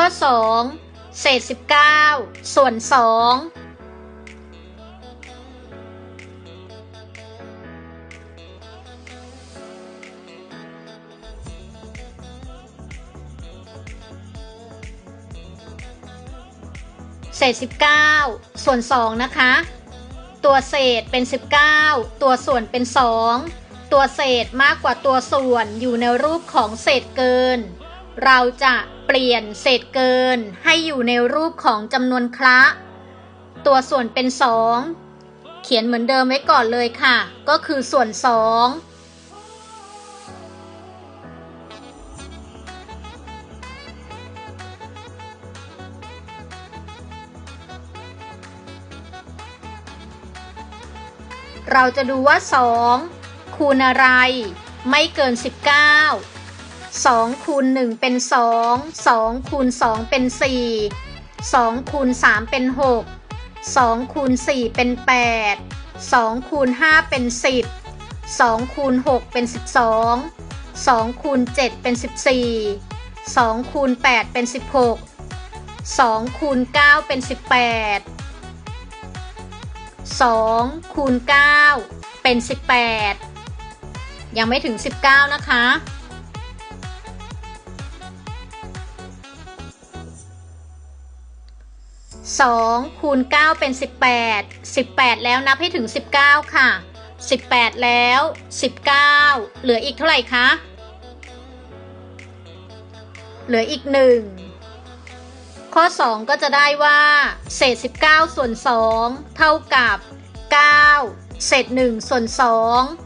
ข้อ 2 เศษ 19 ส่วน 2เศษ 19 ส่วน 2 นะคะ ตัวเศษเป็น 19 ตัวส่วนเป็น 2 ตัวเศษมากกว่าตัวส่วนอยู่ในรูปของเศษเกิน เราจะเปลี่ยนเศษเกินให้อยู่ในรูปของจำนวนคละ ตัวส่วนเป็น 2 เขียนเหมือนเดิมไว้ก่อนเลยค่ะ ก็คือส่วน 2 เราจะดูว่า 2 คูณอะไร ไม่เกิน 19 2คูณ1เป็น 2 2คูณ2เป็น 4 2คูณ3เป็น 6 2คูณ4เป็น 8 2คูณ5เป็น 10 2คูณ6เป็น 12 2คูณ7เป็น 14 2คูณ8เป็น 16 2คูณ9เป็น 18 2คูณ9เป็น 18 ยังไม่ถึง 19 นะคะ 2คูณ9เป็น 18 18 แล้วนับให้ถึง 19 ค่ะ 18 แล้ว 19 เหลืออีกเท่าไหร่คะ เหลืออีก 1 ข้อ 2 ก็จะได้ว่า เศษ 19 ส่วน 2 เท่ากับ 9 เศษ 1 ส่วน 2